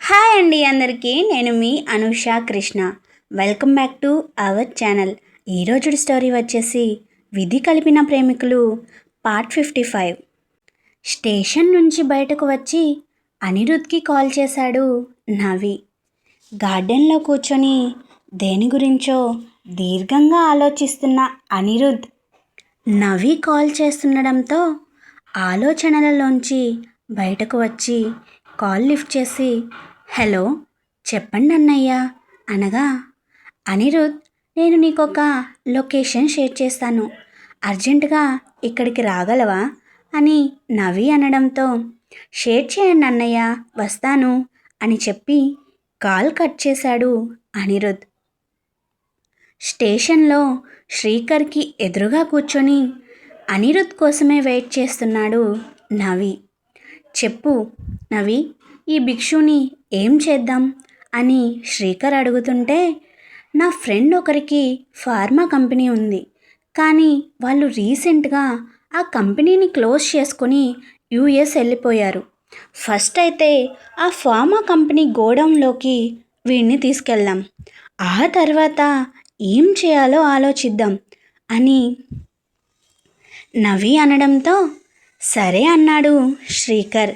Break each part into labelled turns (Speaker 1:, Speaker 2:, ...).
Speaker 1: Hi అండి అందరికీ నేను మీ Anusha Krishna. Welcome back to our channel ఈరోజు స్టోరీ వచ్చేసి విధి కలిపిన ప్రేమికులు పార్ట్ ఫిఫ్టీ ఫైవ్ స్టేషన్ నుంచి బయటకు వచ్చి అనిరుద్ధ్కి కాల్ చేశాడు నవి. గార్డెన్లో కూర్చొని దేని గురించో దీర్ఘంగా ఆలోచిస్తున్న అనిరుద్. నవి కాల్ చేస్తుండడంతో ఆలోచనలలోంచి బయటకు వచ్చి కాల్ లిఫ్ట్ చేసి హలో చెప్పండి అన్నయ్య. అనగా అనిరుద్ నేను నీకు ఒక లొకేషన్ షేర్ చేస్తాను. అర్జెంటుగా ఇక్కడికి రాగలవా? అని నవి అనడంతో షేర్ చేయండి అన్నయ్య వస్తాను అని చెప్పి కాల్ కట్ చేశాడు అనిరుద్. స్టేషన్లో శ్రీకర్కి ఎదురుగా కూర్చొని అనిరుద్ కోసమే వెయిట్ చేస్తున్నాడు నవి చెప్పు నవి ఈ భిక్షుని ఏం చేద్దాం? అని శ్రీకర్ అడుగుతుంటే నా ఫ్రెండ్ ఒకరికి ఫార్మా కంపెనీ ఉంది కానీ వాళ్ళు రీసెంట్గా ఆ కంపెనీని క్లోజ్ చేసుకొని యూఎస్ వెళ్ళిపోయారు. ఫస్ట్ అయితే ఆ ఫార్మా కంపెనీ గోడౌన్లోకి వీడిని తీసుకెళ్దాం. ఆ తర్వాత ఏం చేయాలో ఆలోచిద్దాం అని నవి అనడంతో సరే అన్నాడు శ్రీకర్.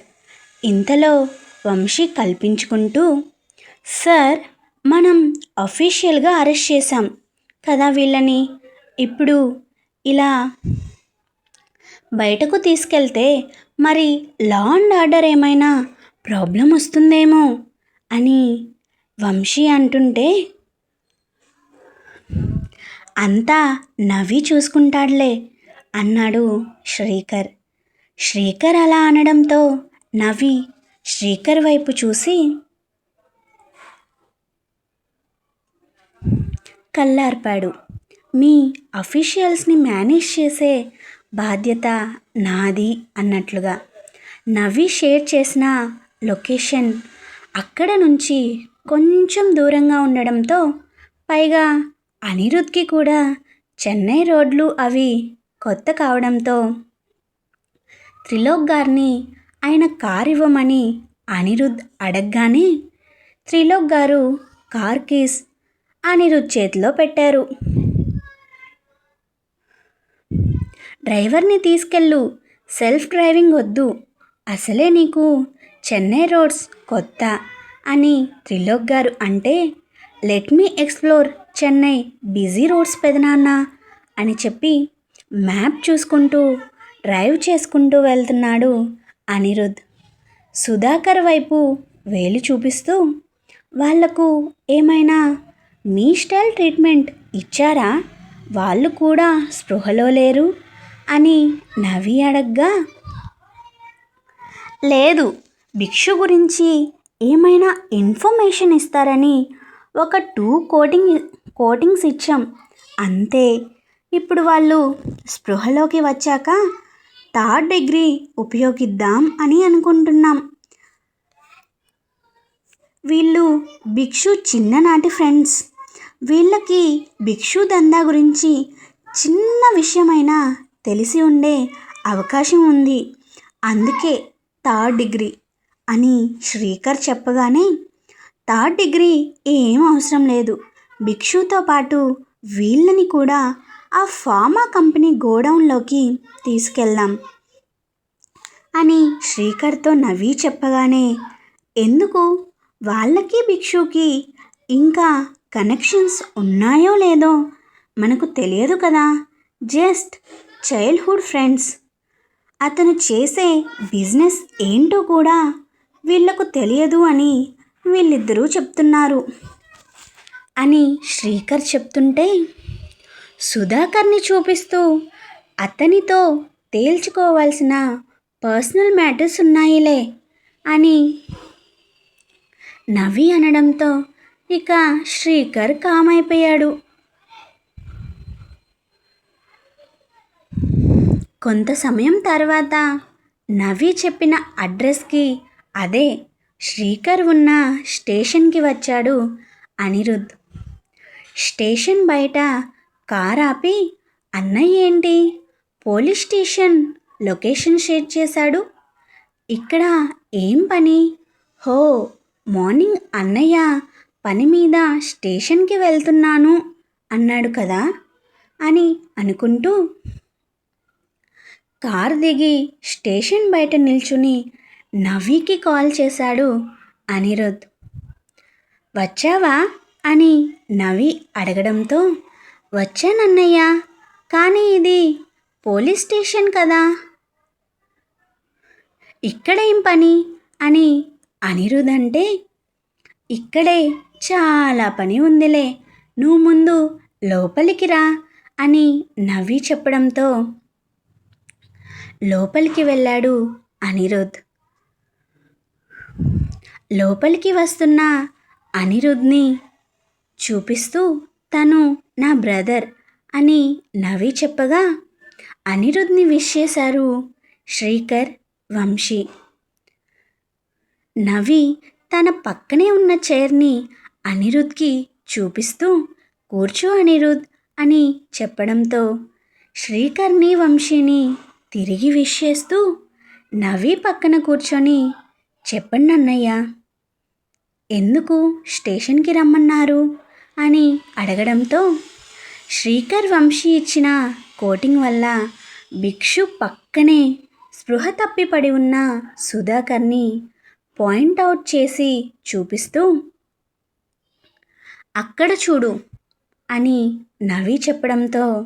Speaker 1: ఇంతలో వంశీ కల్పించుకుంటూ సార్ మనం అఫీషియల్గా అరెస్ట్ చేశాం. కదా వీళ్ళని? ఇప్పుడు ఇలా బయటకు తీసుకెళ్తే మరి లా అండ్ ఆర్డర్ ఏమైనా ప్రాబ్లం వస్తుందేమో? అని వంశీ అంటుంటే అంతా నవ్వి చూసుకుంటాడులే అన్నాడు శ్రీకర్. శ్రీకర్ అలా అనడంతో నవి శ్రీకర్ వైపు చూసి కల్లార్పాడు మీ అఫీషియల్స్ని మేనేజ్ చేసే బాధ్యత నాది అన్నట్లుగా. నవి షేర్ చేసిన లొకేషన్ అక్కడ నుంచి కొంచెం దూరంగా ఉండడంతో పైగా అనిరుద్ధ్కి కూడా చెన్నై రోడ్లు అవి కొత్త కావడంతో త్రిలోక్ గారిని ఆయన కార్ ఇవ్వమని అనిరుద్ అడగగానే త్రిలోక్ గారు కార్ కీస్ అనిరుద్ చేతిలో పెట్టారు. డ్రైవర్ని తీసుకెళ్ళు సెల్ఫ్ డ్రైవింగ్ వద్దు అసలే నీకు చెన్నై రోడ్స్ కొత్త అని త్రిలోక్ గారు అంటే let me explore Chennai busy roads పెదనాన్న అని చెప్పి మ్యాప్ చూసుకుంటూ డ్రైవ్ చేసుకుంటూ వెళ్తున్నాడు అనిరుద్. సుధాకర్ వైపు వేలు చూపిస్తూ వాళ్ళకు ఏమైనా మీ స్టైల్ ట్రీట్మెంట్ ఇచ్చారా? వాళ్ళు కూడా స్పృహలో లేరు? అని నవ్వి అడగ్గా లేదు భిక్షు గురించి ఏమైనా ఇన్ఫర్మేషన్ ఇస్తారని ఒక టూ కోటింగ్ కోటింగ్స్ ఇచ్చాం. అంతే ఇప్పుడు వాళ్ళు స్పృహలోకి వచ్చాక థర్డ్ డిగ్రీ ఉపయోగిద్దాం అని అనుకుంటున్నాం. వీళ్ళు భిక్షు చిన్ననాటి ఫ్రెండ్స్. వీళ్ళకి భిక్షు దందా గురించి చిన్న విషయమైనా తెలిసి ఉండే అవకాశం ఉంది. అందుకే థర్డ్ డిగ్రీ అని శ్రీకర్ చెప్పగానే థర్డ్ డిగ్రీ ఏం అవసరం లేదు. భిక్షుతో పాటు వీళ్ళని కూడా ఆ ఫార్మా కంపెనీ గోడౌన్లోకి తీసుకెళ్దాం. అని శ్రీకర్తో నవ్వి చెప్పగానే ఎందుకు? వాళ్ళకి భిక్షుకి ఇంకా కనెక్షన్స్ ఉన్నాయో లేదో మనకు తెలియదు కదా. Just childhood friends. అతను చేసే బిజినెస్ ఏంటో కూడా వీళ్ళకు తెలియదు అని వీళ్ళిద్దరూ చెప్తున్నారు. అని శ్రీకర్ చెప్తుంటే సుధాకర్ని చూపిస్తూ అతనితో తేల్చుకోవాల్సిన పర్సనల్ మ్యాటర్స్ ఉన్నాయిలే అని నవి అనడంతో ఇక శ్రీకర్ కామైపోయాడు. కొంత సమయం తర్వాత నవి చెప్పిన అడ్రస్కి అదే శ్రీకర్ ఉన్న స్టేషన్కి వచ్చాడు అనిరుద్ స్టేషన్ బయట కార్ ఆపి అన్నయ్య ఏంటి? పోలీస్ స్టేషన్ లొకేషన్ షేర్ చేశాడు. ఇక్కడ ఏం పని? హో మార్నింగ్ అన్నయ్య పని మీద స్టేషన్కి వెళ్తున్నాను అన్నాడు కదా అని అనుకుంటూ కారు దిగి స్టేషన్ బయట నిల్చుని నవ్వికి కాల్ చేశాడు అనిరుద్. వచ్చావా? అని నవి అడగడంతో వచ్చానన్నయ్య. కానీ ఇది పోలీస్ స్టేషన్ కదా. ఇక్కడేం పని? అని అనిరుద్ అంటే ఇక్కడే చాలా పని ఉందిలే. నువ్వు ముందు లోపలికి రా అని నవ్వి చెప్పడంతో లోపలికి వెళ్ళాడు అనిరుద్. లోపలికి వస్తున్న అనిరుద్ని చూపిస్తూ తను నా బ్రదర్ అని నవి చెప్పగా అనిరుద్ని విష్ చేశారు శ్రీకర్ వంశీ. నవి తన పక్కనే ఉన్న చైర్ని అనిరుద్కి చూపిస్తూ కూర్చో అనిరుద్ అని చెప్పడంతో శ్రీకర్ని వంశీని తిరిగి విష్ చేస్తూ నవి పక్కన కూర్చొని చెప్పండి అన్నయ్య ఎందుకు స్టేషన్కి రమ్మన్నారు? అని అడగడంతో శ్రీకర్ వంశీ ఇచ్చిన కోటింగ్ వల్ల భిక్షు పక్కనే స్పృహ తప్పిపడి ఉన్న సుధాకర్ని పాయింట్ అవుట్ చేసి చూపిస్తూ అక్కడ చూడు అని నవి చెప్పడంతో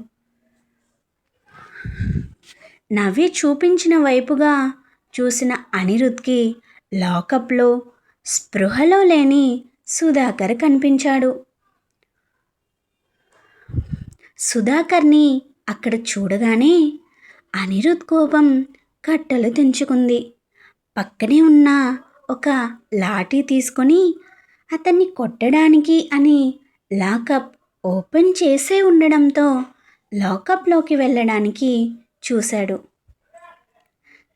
Speaker 1: నవి చూపించిన వైపుగా చూసిన అనిరుద్కి లాకప్లో స్పృహలో లేని సుధాకర్ కనిపించాడు. సుధాకర్ని అక్కడ చూడగానే అనిరుద్ కోపం కట్టలు తెంచుకుంది. పక్కనే ఉన్న ఒక లాఠీ తీసుకొని అతన్ని కొట్టడానికి అని లాకప్ ఓపెన్ చేసే ఉండడంతో లాకప్లోకి వెళ్ళడానికి చూశాడు.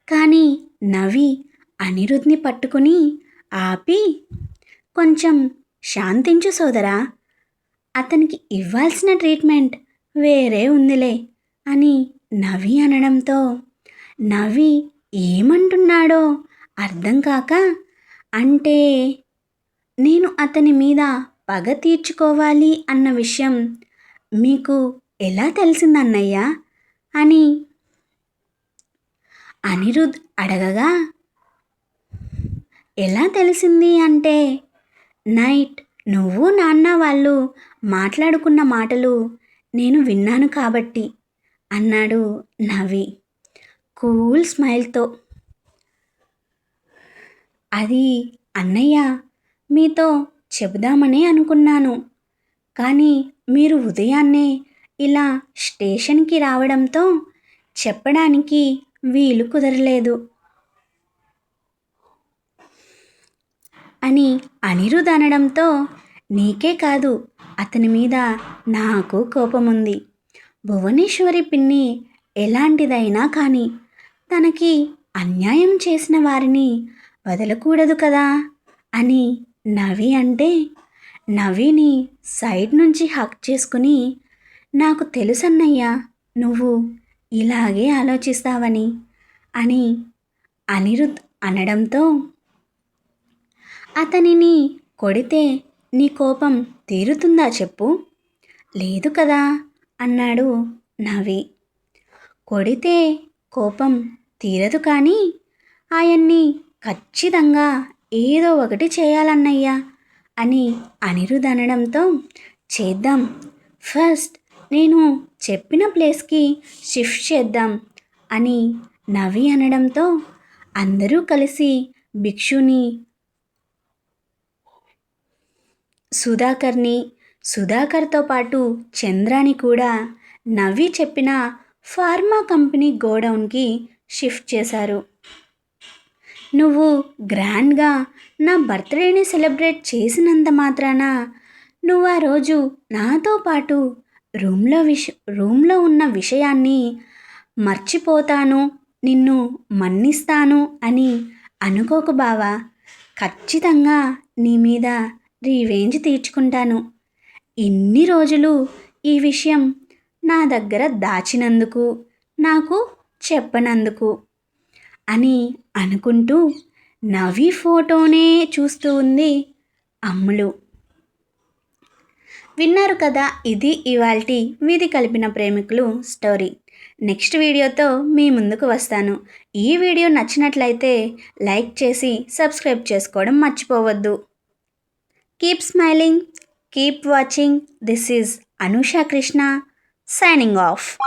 Speaker 1: కానీ నవి అనిరుద్ని పట్టుకుని ఆపి కొంచెం శాంతించు సోదరా అతనికి ఇవ్వాల్సిన ట్రీట్మెంట్ వేరే ఉందిలే అని నవి అనడంతో నవి ఏమంటున్నాడో అర్థం కాక అంటే నేను అతని మీద పగ తీర్చుకోవాలి అన్న విషయం మీకు ఎలా తెలిసిందన్నయ్యా అని అనిరుద్ అడగగా ఎలా తెలిసింది అంటే నైట్ నువ్వు నాన్న వాళ్ళు మాట్లాడుకున్న మాటలు నేను విన్నాను కాబట్టి అన్నాడు నవి. కూల్ స్మైల్తో. అది అన్నయ్య మీతో చెబుదామనే అనుకున్నాను. కానీ మీరు ఉదయాన్నే ఇలా స్టేషన్కి రావడంతో చెప్పడానికి వీలు కుదరలేదు. అని అనిరుద్ అనడంతో నీకే కాదు అతని మీద నాకు కోపముంది. భువనేశ్వరి పిన్ని ఎలాంటిదైనా కానీ తనకి అన్యాయం చేసిన వారిని వదలకూడదు కదా అని నవి అంటే నవిని సైడ్ నుంచి హక్ చేసుకుని నాకు తెలుసన్నయ్యా నువ్వు ఇలాగే ఆలోచిస్తావని అని అనిరుద్ అనడంతో అతనిని కొడితే నీ కోపం తీరుతుందా చెప్పు. లేదు కదా అన్నాడు నవి కొడితే కోపం తీరదు కానీ ఆయన్ని ఖచ్చితంగా ఏదో ఒకటి చేయాలన్నయ్యా అని అనిరుద్ అనడంతో చేద్దాం. ఫస్ట్ నేను చెప్పిన ప్లేస్కి షిఫ్ట్ చేద్దాం అని నవి అనడంతో అందరూ కలిసి భిక్షుని సుధాకర్ని సుధాకర్తో పాటు చంద్రాని కూడా నవ్వి చెప్పిన ఫార్మా కంపెనీ గోడౌన్కి షిఫ్ట్ చేశారు. నువ్వు గ్రాండ్గా నా బర్త్డేని సెలబ్రేట్ చేసినంత మాత్రాన నువ్వు ఆ రోజు నాతో పాటు రూమ్లో విష రూమ్లో ఉన్న విషయాన్ని మర్చిపోతాను నిన్ను మన్నిస్తాను అని అనుకోకు బావా. ఖచ్చితంగా నీ మీద రీవేంజ్ తీర్చుకుంటాను. ఇన్ని రోజులు ఈ విషయం నా దగ్గర దాచినందుకు నాకు చెప్పనందుకు అని అనుకుంటూ నవి ఫోటోనే చూస్తూ ఉంది అమ్ములు. విన్నారు కదా ఇది ఇవాల్టి వీధి కలిపిన ప్రేమికులు స్టోరీ. నెక్స్ట్ వీడియోతో మీ ముందుకు వస్తాను. ఈ వీడియో నచ్చినట్లయితే లైక్ చేసి సబ్స్క్రైబ్ చేసుకోవడం మర్చిపోవద్దు. Keep smiling, keep watching. This is Anusha Krishna signing off.